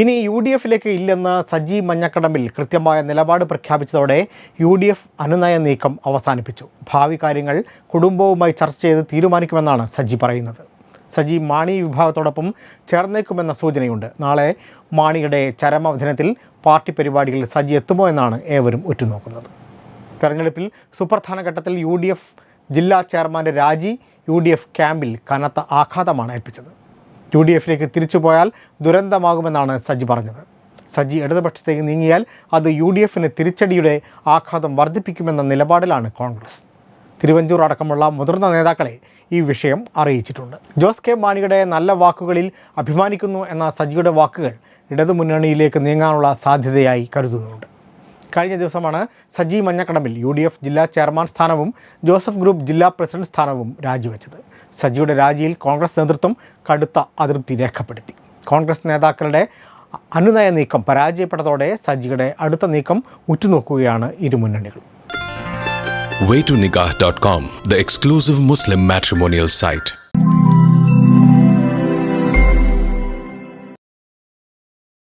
ഇനി U D എഫിലേക്ക് ഇല്ലെന്ന് സജി മഞ്ഞക്കടമ്പിൽ കൃത്യമായ നിലപാട് പ്രഖ്യാപിച്ചതോടെ യു ഡി എഫ് അനുനയ നീക്കം അവസാനിപ്പിച്ചു. ഭാവി കാര്യങ്ങൾ കുടുംബവുമായി ചർച്ച ചെയ്ത് തീരുമാനിക്കുമെന്നാണ് സജി പറയുന്നത്. സജി മാണി വിഭാഗത്തോടൊപ്പം ചേർന്നേക്കുമെന്ന സൂചനയുണ്ട്. നാളെ മാണിയുടെ ചരമദിനത്തിൽ പാർട്ടി പരിപാടികൾ സജി എത്തുമോ എന്നാണ് ഏവരും ഉറ്റുനോക്കുന്നത്. തെരഞ്ഞെടുപ്പിൽ സുപ്രധാന ഘട്ടത്തിൽ യു ജില്ലാ ചെയർമാന്റെ രാജി യു ഡി എഫ് ക്യാമ്പിൽ കനത്ത ആഘാതമാണ് ഏൽപ്പിച്ചത്. യു ഡി എഫിലേക്ക് തിരിച്ചു പോയാൽ ദുരന്തമാകുമെന്നാണ് സജി പറഞ്ഞത്. സജി ഇടതുപക്ഷത്തേക്ക് നീങ്ങിയാൽ അത് യു ഡി എഫിന് തിരിച്ചടിയുടെ ആഘാതം വർദ്ധിപ്പിക്കുമെന്ന നിലപാടിലാണ് കോൺഗ്രസ്. തിരുവഞ്ചൂർ അടക്കമുള്ള മുതിർന്ന നേതാക്കളെ ഈ വിഷയം അറിയിച്ചിട്ടുണ്ട്. ജോസ് കെ മാണിയുടെ നല്ല വാക്കുകളിൽ അഭിമാനിക്കുന്നു എന്ന സജിയുടെ വാക്കുകൾ ഇടതുമുന്നണിയിലേക്ക് നീങ്ങാനുള്ള സാധ്യതയായി കരുതുന്നുണ്ട്. കഴിഞ്ഞ ദിവസമാണ് Saji Manjakadambil U D F ജില്ലാ ചെയർമാൻ സ്ഥാനവും ജോസഫ് ഗ്രൂപ്പ് ജില്ലാ പ്രസിഡന്റ് സ്ഥാനവും രാജിവെച്ചത്. സജിയുടെ രാജിയിൽ കോൺഗ്രസ് നേതൃത്വം കടുത്ത അതൃപ്തി രേഖപ്പെടുത്തി. കോൺഗ്രസ് നേതാക്കളുടെ അനുനയ നീക്കം പരാജയപ്പെട്ടതോടെ സജിയുടെ അടുത്ത നീക്കം ഉറ്റുനോക്കുകയാണ് ഇരുമുന്നണികളും waytonikah.com, the exclusive Muslim matrimonial site.